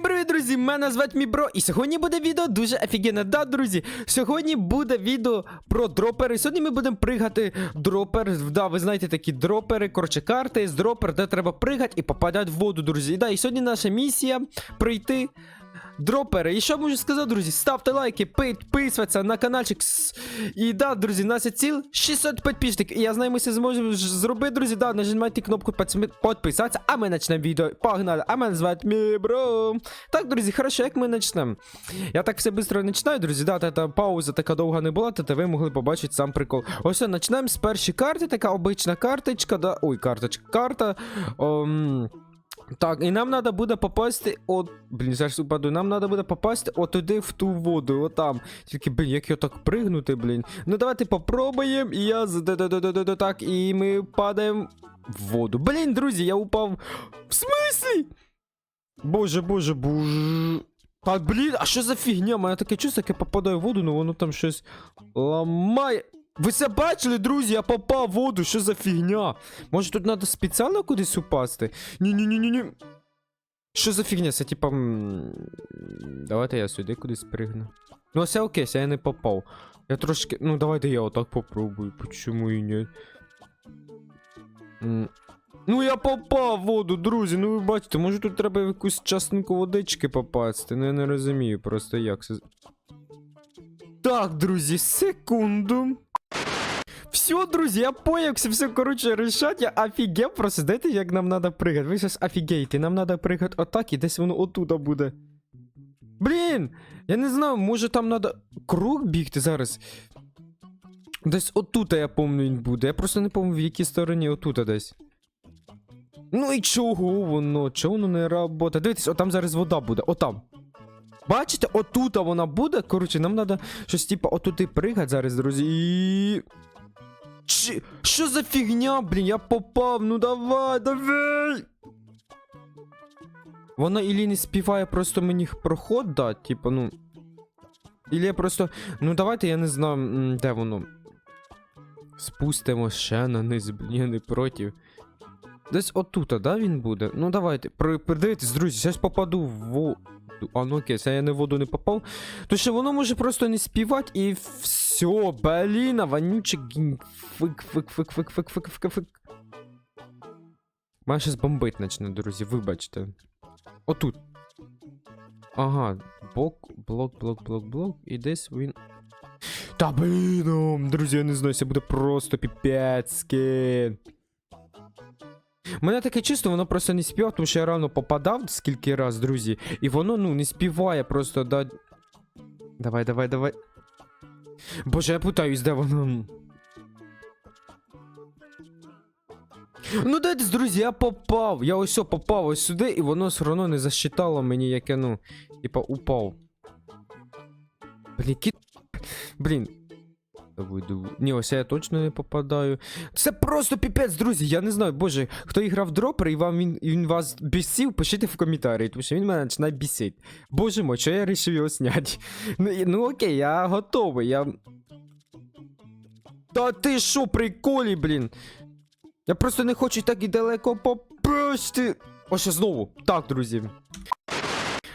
Всім привіт, друзі! Мене звати Мібро, і сьогодні буде відео дуже офігенне. Да, друзі, сьогодні буде відео про дропери. Сьогодні ми будемо пригати дропер. Да, ви знаєте такі дропери, коротше, карти з дропер, де треба пригати і попадати в воду, друзі. І да, і сьогодні наша місія прийти. Дропери. І що можу сказати, друзі? Ставте лайки, підписуйтесь на каналчик. І да, друзі, нас є ціл 600 підписників. І я знаю, ми це зможемо зробити, друзі. Да, нажимайте кнопку підписатися, а ми почнемо відео. Погнали. А мене звати Мібро. Так, друзі, хорошо, як ми почнемо? Я так все швидко починаю, друзі. Да, та, та пауза така довга не була, то ви могли побачити сам прикол. Ось, почнемо з першої карти, така обична карточка, да. Ой, карточка, карта. Ом... Так, і нам треба буде попасти от. Блін, зараз упаду. Нам треба буде попасти отуди в ту воду, отам. Тільки, блін, як його так пригнути, блін. Ну давайте попробуємо. І я так, і ми падаємо в воду. Блін, друзі, я упав. В смислі? Боже, боже, боже. Та блін, а що за фігня? Мене таке чувство, як я попадаю в воду, ну воно там щось ламає. Ви це бачили, друзі? Я попав в воду, що за фігня? Може тут треба спеціально кудись упасти? Ні-ні-ні-ні-ні. Що за фігня? Це типа. Давайте я сюди кудись пригну. Ну, все окей, я не попав. Я трошки. Ну, давайте я отак попробую. Почому і ні? Ну, я попав в воду, друзі. Ну ви бачите, може тут треба в якусь частинку водички попасти. Ну я не розумію просто як це. Так, друзі, секунду. Все, друзі, я все, коротше, решать, я офігел просто, знаєте, як нам треба пригати. Ви зараз офігеєте, нам треба пригати отак і десь воно отуда буде. Блін! Я не знаю, може там треба круг бігти зараз. Десь отут, я пам'ятаю, він буде. Я просто не пам'ятаю, в якій стороні отут десь. Ну і чого воно? Чого воно не робота? Дивіться, отам зараз вода буде, отам. Бачите, отут вона буде. Коротше, нам треба щось типу отуди пригати зараз, друзі. І... Чи... Що за фігня, блін, я попав, ну давай, давай. Вона ілі не співає просто мені проход дати, типу, ну. Ілі я просто. Ну давайте, я не знаю, де воно. Спустимо ще на низ, блін, я не проти. Десь отут, да, він буде? Ну давайте. При- Придивитесь, друзі, зараз попаду в. А ну окей, це я не в воду не попав. То що воно може просто не співати і все, блін, вонючий. Фик, фик, фик, фик, фик, фик, фик, фик. Мене щас бомбить друзі, вибачте. Отут. Ага, бок, блок, блок, блок, блок, і десь він. Та блін, друзі, я не знаю, це буде просто піпецьки. Мене таке чисто, воно просто не співає, тому що я рано попадав скільки раз, друзі, і воно, ну, не співає просто да. Давай, давай, давай. Боже, я путаюсь, де воно. Ну дайте, друзі, я попав. Я ось попав ось сюди, і воно все одно не засчитало мені, як я, ну, типа, упав. Блін, кі... Блін. Давай. Ні, ось я точно не попадаю. Це просто піпець, друзі. Я не знаю, боже, хто іграв в дропер і вам він, він вас бісив, пишіть в коментарі, тому що він мене починає бісити. Боже мой, що я вирішив його зняти? Ну, ну окей, я готовий, я. Та ти що, приколі, блін? Я просто не хочу так і далеко попасти. Ось ще знову. Так, друзі.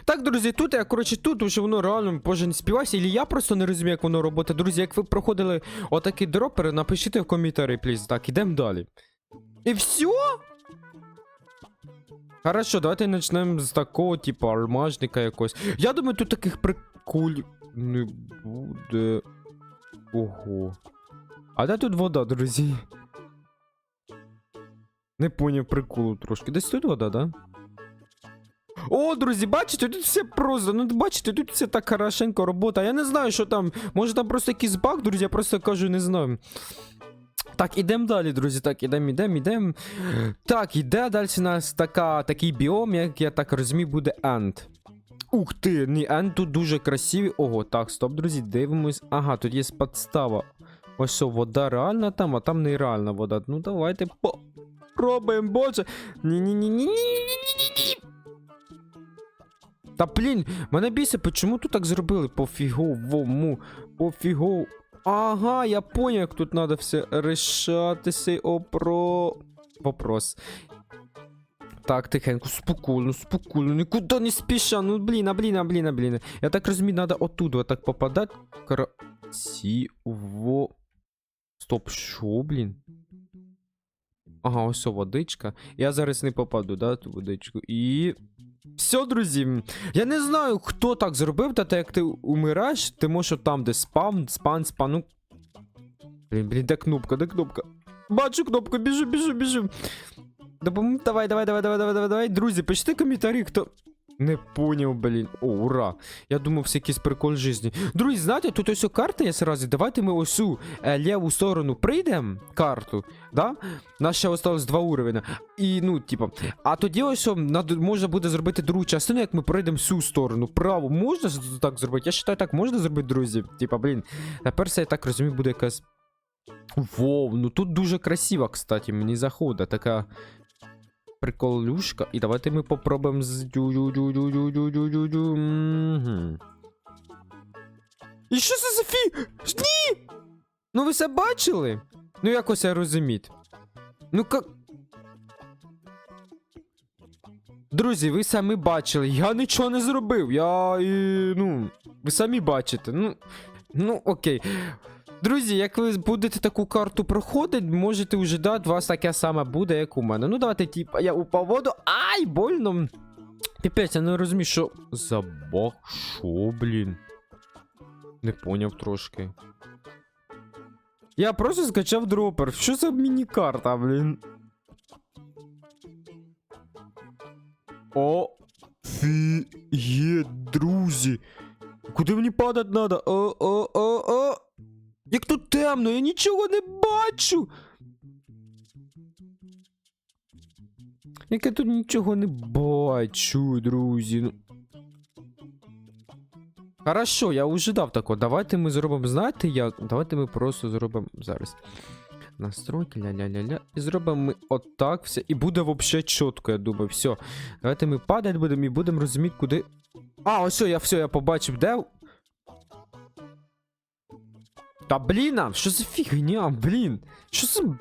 Так, друзі, тут я, коротше, тут уже воно реально боже не співайся, і я просто не розумію, як воно робити. Друзі, як ви проходили отакі дропери, напишіть в коментарі, пліз. Так, ідемо далі. І все? Хорошо, давайте почнемо з такого, типу, армажника якогось. Я думаю, тут таких приколів не буде. Ого. А де тут вода, друзі? Не поняв приколу трошки. Десь тут вода, да? О, друзі, бачите, тут все просто. Ну, бачите, тут все так хорошенько робота. Я не знаю, що там. Може там просто якийсь баг, друзі, я просто кажу, не знаю. Так, ідемо далі, друзі. Так, ідемо, ідемо, ідемо. Так, іде далі у нас така, такий біом, як я так розумію, буде End. Ух ти, ні, End тут дуже красивий. Ого, так, стоп, друзі, дивимось. Ага, тут є подстава. Ось що, вода реальна там, а там нереальна вода. Ну давайте попробуємо, боже. Ні-ні-ні-ні-ні-ні-ні-ні. Та блін, мене бісить, чому тут так зробили? Пофіговому, пофігов. Ага, я поняв, як тут треба все рішати сей опро. Вопрос. так, тихенько, спокійно, спокійно, нікуди не спіша, ну блін, а блін, а блін, а блін. Я так розумію, треба оттуда отак попадати. Красиво. Стоп, що, блін? Ага, ось о, водичка. Я зараз не попаду, да, ту водичку. І. Все, друзі. Я не знаю, хто так зробив, та те, як ти умираєш, ти можеш там, де спам, спан, спан, ну. Блін, блін, де кнопка, де кнопка? Бачу кнопку, біжу, біжу, біжу. Давай, давай, давай, давай, давай, давай, давай. Друзі, пишіть коментарі, хто. Не поняв, блін. О, ура. Я думав, це якийсь прикол житті. Друзі, знаєте, тут ось карта є сразу. Давайте ми ось у е, ліву сторону прийдемо карту, да? Нас ще осталось два уровня. І, ну, типа, а тоді ось можна буде зробити другу частину, як ми пройдемо всю сторону. Праву можна так зробити? Я вважаю, так можна зробити, друзі. Типа, блін. Тепер це, я так розумію, буде якась. Вов, ну тут дуже красиво, кстати, мені заходить така приколюшка. І давайте ми попробуємо з. І що це за фі? Ні! Ну ви все бачили? Ну якось я розуміти. Ну ка. Друзі, ви самі бачили. Я нічого не зробив. Я. і, ну... Ви самі бачите. Ну. Ну, окей. Друзі, як ви будете таку карту проходити, можете вже дати, у вас таке саме буде, як у мене. Ну, давайте, типа, я упав воду. Ай, больно. Піпець, я не розумію, що. Забах, що, блін? Не поняв трошки. Я просто скачав дропер. Що за міні-карта, блін? О, фіє, друзі. Куди мені падати о, о, о. Темно, я нічого не бачу. Як я тут нічого не бачу, друзі. Ну. Хорошо, я вже дав тако. Давайте ми зробимо, знаєте як? Давайте ми просто зробимо зараз. Настройки, ля-ля-ля-ля. І зробимо ми отак все. І буде вообще чітко, я думаю. Все. Давайте ми падати будемо і будемо розуміти, куди. А, ось все, я все, я побачив, де. Та блін, а, що за фігня, блін? Що за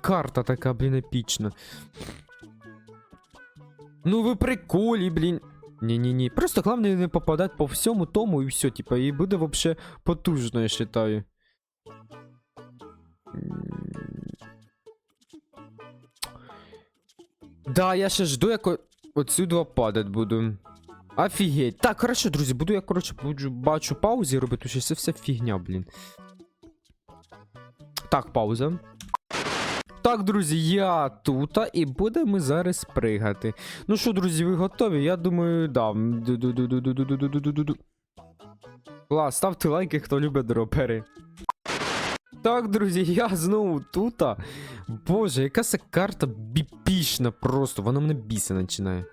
карта така, блін, епічна? Ну ви приколі, блін. Ні-ні-ні. Просто головне не попадати по всьому тому і все, типа, і буде вообще потужно, я считаю. Да, я ще жду, як о- отсюди падать буду. Офігеть. Так, коротше, друзі, буду я, коротше, бачу паузі робити, що це вся фігня, блін. Так, пауза. Так, друзі, я тут, і будемо зараз пригати. Ну що, друзі, ви готові? Я думаю, да. Клас, ставте лайки, хто любить дропери. Так, друзі, я знову тут. Боже, яка це карта біпішна просто, вона мене бісить починає.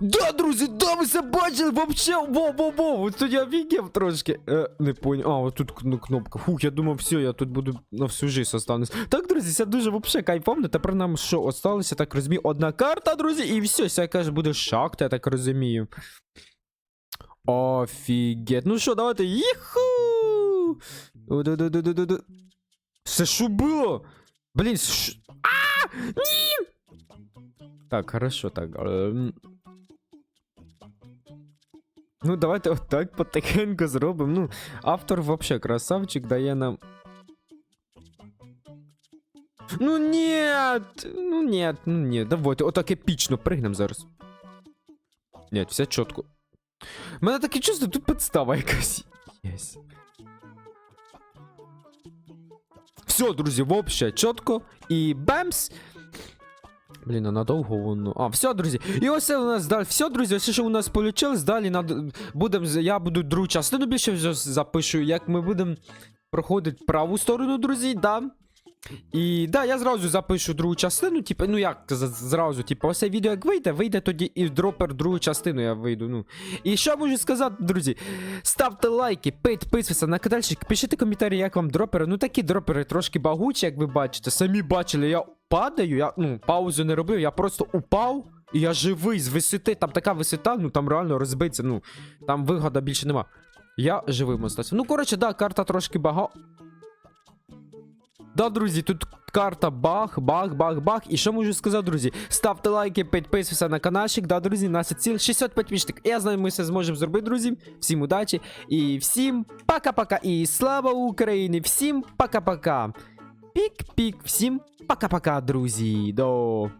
Да, друзі, да, ви це бачили, вообще, во-во-во, тут я офігів трошки. Е, не понял, а, от тут ну, кнопка. Фух, я думав, все, я тут буду на всю жизнь останусь. Так, друзі, це дуже вообще кайфовно, тепер нам що, осталося, так розумію, одна карта, друзі, і все, це, каже, буде шахта, я так розумію. Офігеть, ну що, давайте, їху! Ду-ду-ду-ду-ду-ду. Це що було? Блін, ш... А! Ні! Так, хорошо, так. ем. Ну, давайте отак потихеньку зробимо. Ну, автор вообще красавчик дає нам. Ну нет! Ну нет, ну нет, давайте, отак епічно пригнем зараз. Ні, все чітко. У мене таке чувство, тут підстава якась. Єс. Все, друзі, вообще чітко. І бемс. Блін, а надовго воно. А, все, друзі. І ось у нас далі. Все, друзі, ось що у нас вийшло. Далі надо... будем... я буду другу частину більше запишу, як ми будемо проходити праву сторону, друзі, да. І да, я зразу запишу другу частину, типу, ну як зразу, типу, ось це відео як вийде, вийде тоді і в дропер другу частину я вийду. Ну. І що можу сказати, друзі? Ставте лайки, підписуйтесь на каналчик, пишіть коментарі, як вам дропери. Ну такі дропери трошки багучі, як ви бачите. Самі бачили, я падаю, я ну, паузу не робив, я просто упав. І я живий з висоти, там така висота, ну там реально розбиться, ну там вигода більше нема. Я живим остався. Ну, коротше, да, карта трошки бага. Да, друзі, тут карта бах, бах, бах, бах. І що можу сказати, друзі? Ставте лайки, підписуйтесь на каналчик. Да, друзі, нас ціл 600 підписчиків. Я знаю, ми все зможемо зробити, друзі. Всім удачі і всім пока-пока. І слава Україні! Всім пока-пока. Пік-пік, всім пока-пока, друзі. До